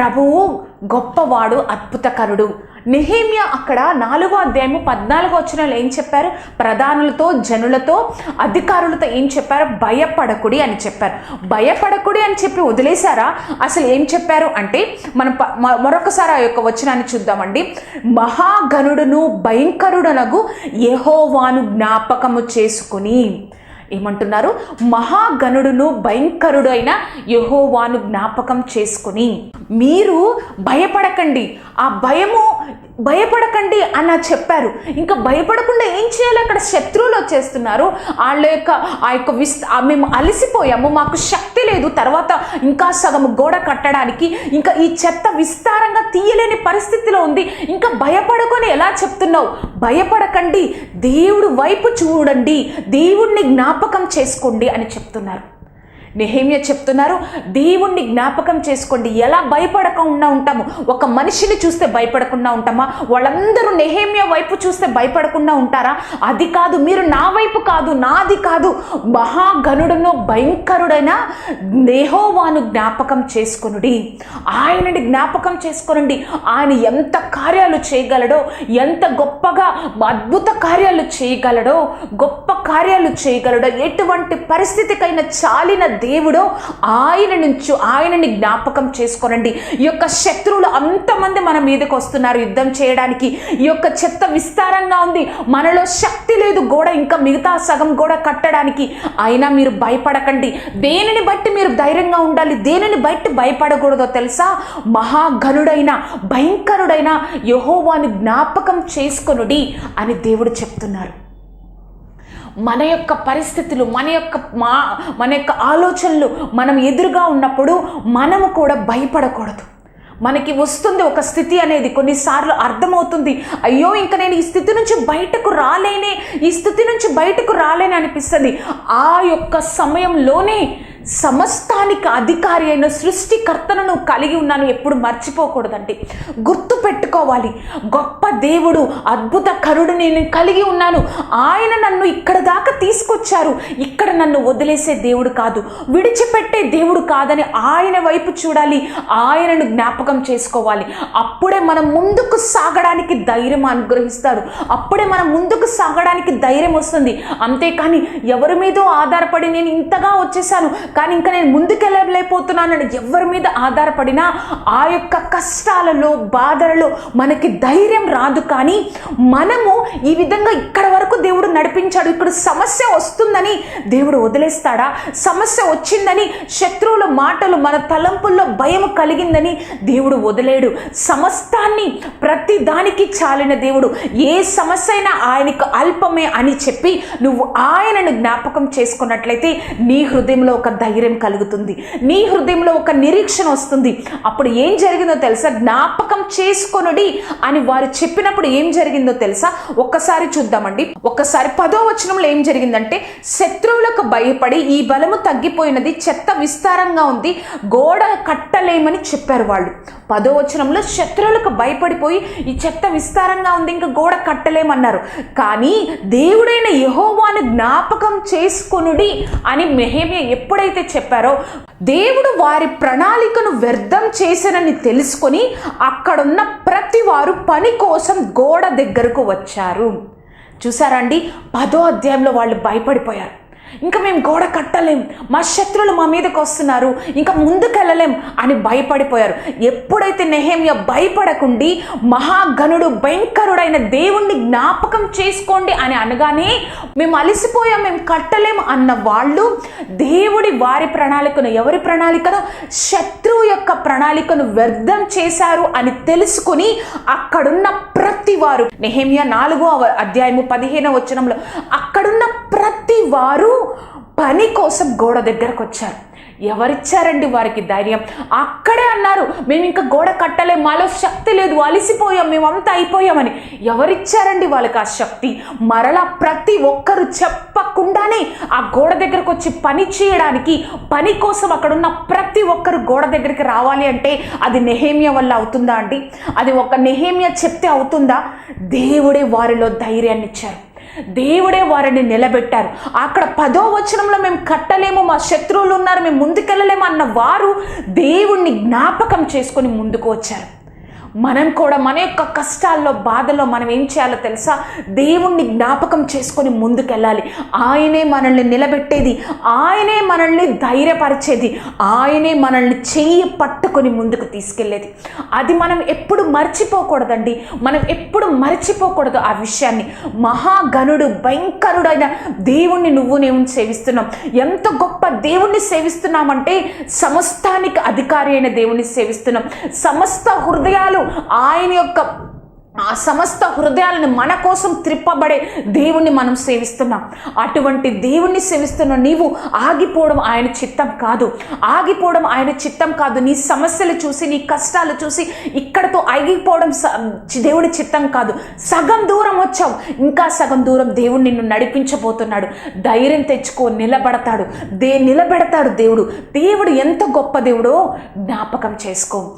ప్రభువు గొప్పవాడు అద్భుతకరుడు. నెహేమియా అక్కడ నాలుగో అధ్యాయము పద్నాలుగో వచ్చిన ఏం చెప్పారు? ప్రధానులతో జనులతో అధికారులతో ఏం చెప్పారు? భయపడకుడి అని చెప్పారు. భయపడకుడి అని చెప్పి వదిలేశారా? అసలు ఏం చెప్పారు అంటే మనం మరొకసారి ఆ యొక్క వచనాన్ని చూద్దామండి. మహాగణుడును భయంకరుడనగు యహోవాను జ్ఞాపకము చేసుకుని ఏమంటున్నారు? మహాగణుడును భయంకరుడు అయిన యహోవాను జ్ఞాపకం చేసుకుని మీరు భయపడకండి. ఆ భయము భయపడకండి అని చెప్పారు. ఇంకా భయపడకుండా ఏం చేయాలి? అక్కడ శత్రువులు వచ్చేస్తున్నారు. వాళ్ళ యొక్క ఆ యొక్క విస్ మేము అలసిపోయాము. మాకు శక్తి లేదు. తర్వాత ఇంకా సగం గోడ కట్టడానికి ఇంకా ఈ చెత్త విస్తారంగా తీయలేని పరిస్థితిలో ఉంది. ఇంకా భయపడకొని ఎలా చెప్తున్నావు? భయపడకండి. దేవుడు వైపు చూడండి. దేవుణ్ణి జ్ఞాపకం చేసుకోండి అని చెప్తున్నారు. నెహేమియా చెప్తున్నారు దేవుణ్ణి జ్ఞాపకం చేసుకోండి. ఎలా భయపడకుండా ఉంటాము. ఒక మనిషిని చూస్తే భయపడకుండా ఉంటామా? వాళ్ళందరూ నెహేమియా వైపు చూస్తే భయపడకుండా ఉంటారా? అది కాదు మీరు నా వైపు కాదు నాది కాదు. మహాగణుడను భయంకరుడైన దేహోవాను జ్ఞాపకం చేసుకొనుడి. ఆయనని జ్ఞాపకం చేసుకొనండి ఆయన ఎంత కార్యాలు చేయగలడో ఎంత గొప్పగా అద్భుత కార్యాలు చేయగలడో గొప్ప కార్యాలు చేయగలడో ఎటువంటి పరిస్థితికైనా చాలిన దేవుడో ఆయన నుంచి ఆయనని జ్ఞాపకం చేసుకోనండి. ఈ యొక్క శత్రువులు అంతమంది మన మీదకి వస్తున్నారు యుద్ధం చేయడానికి. ఈ యొక్క చెత్త విస్తారంగా ఉంది. మనలో శక్తి లేదు గోడ ఇంకా మిగతా సగం కూడా కట్టడానికి. అయినా మీరు భయపడకండి. దేనిని బట్టి మీరు ధైర్యంగా ఉండాలి? దేనిని బట్టి భయపడకూడదో తెలుసా? మహాఘనుడైన భయంకరుడైన యహోవాని జ్ఞాపకం చేసుకొనుడి అని దేవుడు చెప్తున్నారు. మన యొక్క పరిస్థితులు మన యొక్క మా మన యొక్క ఆలోచనలు మనం ఎదురుగా ఉన్నప్పుడు మనము కూడా భయపడకూడదు. మనకి వస్తుంది ఒక స్థితి అనేది. కొన్నిసార్లు అర్థమవుతుంది అయ్యో ఇంకా నేను ఈ స్థితి నుంచి బయటకు రాలేనే ఈ స్థితి నుంచి బయటకు రాలేనే అనిపిస్తుంది. ఆ యొక్క సమయంలోనే సమస్తానికి అధికారి అయిన సృష్టికర్తను నువ్వు కలిగి ఉన్నాను ఎప్పుడు మర్చిపోకూడదండి. గుర్తు పెట్టుకోవాలి. గొప్ప దేవుడు అద్భుత కరుడు నేను కలిగి ఉన్నాను. ఆయన నన్ను ఇక్కడ దాకా తీసుకొచ్చారు. ఇక్కడ నన్ను వదిలేసే దేవుడు కాదు. విడిచిపెట్టే దేవుడు కాదని ఆయన వైపు చూడాలి. ఆయనను జ్ఞాపకం చేసుకోవాలి. అప్పుడే మనం ముందుకు సాగడానికి ధైర్యం అనుగ్రహిస్తాడు. అప్పుడే మనం ముందుకు సాగడానికి ధైర్యం వస్తుంది. అంతేకాని ఎవరి మీదో ఆధారపడి నేను ఇంతగా వచ్చేసాను. కానీ ఇంకా నేను ముందుకెళ్ళలేకపోతున్నానని ఎవరి మీద ఆధారపడినా ఆ యొక్క కష్టాలలో బాధలలో మనకి ధైర్యం రాదు. కానీ మనము ఈ విధంగా ఇక్కడ వరకు దేవుడు నడిపించాడు. ఇక్కడ సమస్య వస్తుందని దేవుడు వదిలేస్తాడా? సమస్య వచ్చిందని శత్రువుల మాటలు మన తలంపుల్లో భయం కలిగిందని దేవుడు వదిలేడు. సమస్తాన్ని ప్రతి దానికి చాలిన దేవుడు ఏ సమస్య అయినా ఆయనకు అల్పమే అని చెప్పి నువ్వు ఆయనను జ్ఞాపకం చేసుకున్నట్లయితే నీ హృదయంలో ఒక ధైర్యం కలుగుతుంది. నీ హృదయంలో ఒక నిరీక్షణ వస్తుంది. అప్పుడు ఏం జరిగిందో తెలుసా? జ్ఞాపకం చేసుకొనుడి అని వారు చెప్పినప్పుడు ఏం జరిగిందో తెలుసా? ఒక్కసారి చూద్దామండి. ఒక్కసారి పదో వచనంలో ఏం జరిగిందంటే శత్రువులకు భయపడి ఈ బలము తగ్గిపోయినది చెత్త విస్తారంగా ఉంది గోడ కట్టలేమని చెప్పారు వాళ్ళు. పదో వచనంలో శత్రువులకు భయపడిపోయి ఈ చెత్త విస్తారంగా ఉంది ఇంకా గోడ కట్టలేమన్నారు. కానీ దేవుడైన యహోవాను జ్ఞాపకం చేసుకొనుడి అని మెహేమియా ఎప్పుడైతే చెప్పారో దేవుడు వారి ప్రణాళికను వ్యర్థం చేశానని తెలుసుకొని అక్కడున్న ప్రతి వారు పని కోసం గోడ దగ్గరకు వచ్చారు. చూసారండి పదో అధ్యాయంలో వాళ్ళు భయపడిపోయారు. ఇంకా మేము గోడ కట్టలేం. మా శత్రువులు మా మీదకి వస్తున్నారు. ఇంకా ముందుకెళ్ళలేం అని భయపడిపోయారు. ఎప్పుడైతే నెహేమియ భయపడకుండి మహాగణుడు భయంకరుడైన దేవుణ్ణి జ్ఞాపకం చేసుకోండి అని అనగానే మేము అలసిపోయాం మేము కట్టలేం అన్న వాళ్ళు దేవుడి వారి ప్రణాళికను ఎవరి ప్రణాళికను? శత్రువు యొక్క ప్రణాళికను వ్యర్థం చేశారు అని తెలుసుకుని అక్కడున్న ప్రతి వారు నెహేమియా నాలుగో అధ్యాయము పదిహేనవ వచనంలో అక్కడున్న వారు పని కోసం గోడ దగ్గరకు వచ్చారు. ఎవరిచ్చారండి వారికి ధైర్యం? అక్కడే అన్నారు మేము ఇంకా గోడ కట్టలేం మాలో శక్తి లేదు అలసిపోయాం మేమంతా అయిపోయామని. ఎవరిచ్చారండి వాళ్ళకి ఆ శక్తి? మరలా ప్రతి ఒక్కరు చెప్పకుండానే ఆ గోడ దగ్గరకు వచ్చి పని చేయడానికి పని కోసం అక్కడున్న ప్రతి ఒక్కరు గోడ దగ్గరికి రావాలి అంటే అది నెహేమియా వల్ల అవుతుందా అండి? అది ఒక నెహేమియా చెప్తే అవుతుందా? దేవుడే వారిలో ధైర్యాన్ని ఇచ్చారు దేవుడే వారిని నిలబెట్టారు. అక్కడ పదో వచనంలో మేము కట్టలేము మా శత్రువులు ఉన్నారు మేము ముందుకెళ్ళలేము అన్న వారు దేవుణ్ణి జ్ఞాపకం చేసుకొని ముందుకు వచ్చారు. మనం కూడా మన యొక్క కష్టాల్లో బాధల్లో మనం ఏం చేయాలో తెలుసా? దేవుణ్ణి జ్ఞాపకం చేసుకొని ముందుకెళ్ళాలి. ఆయనే మనల్ని నిలబెట్టేది. ఆయనే మనల్ని ధైర్యపరిచేది. ఆయనే మనల్ని చెయ్యి పట్టుకొని ముందుకు తీసుకెళ్ళేది. అది మనం ఎప్పుడు మర్చిపోకూడదండి. మనం ఎప్పుడు మర్చిపోకూడదు ఆ విషయాన్ని. మహాగణుడు భయంకరుడైన దేవుణ్ణి నువ్వు నేను సేవిస్తున్నాం. ఎంత గొప్ప దేవుణ్ణి సేవిస్తున్నామంటే సమస్తానికి అధికారి అయిన దేవుణ్ణి సేవిస్తున్నాం. సమస్త హృదయాలు ఆయన యొక్క ఆ సమస్త హృదయాలను మన కోసం త్రిప్పబడే దేవుణ్ణి మనం సేవిస్తున్నాం. అటువంటి దేవుణ్ణి సేవిస్తున్న నీవు ఆగిపోవడం ఆయన చిత్తం కాదు. ఆగిపోవడం ఆయన చిత్తం కాదు. నీ సమస్యలు చూసి నీ కష్టాలు చూసి ఇక్కడతో ఆగిపోవడం స- దేవుని చిత్తం కాదు. సగం దూరం వచ్చావు. ఇంకా సగం దూరం దేవుడు నిన్ను నడిపించబోతున్నాడు. ధైర్యం తెచ్చుకో నిలబడతాడు. దే నిలబెడతాడు దేవుడు. దేవుడు ఎంత గొప్ప దేవుడో జ్ఞాపకం చేసుకో.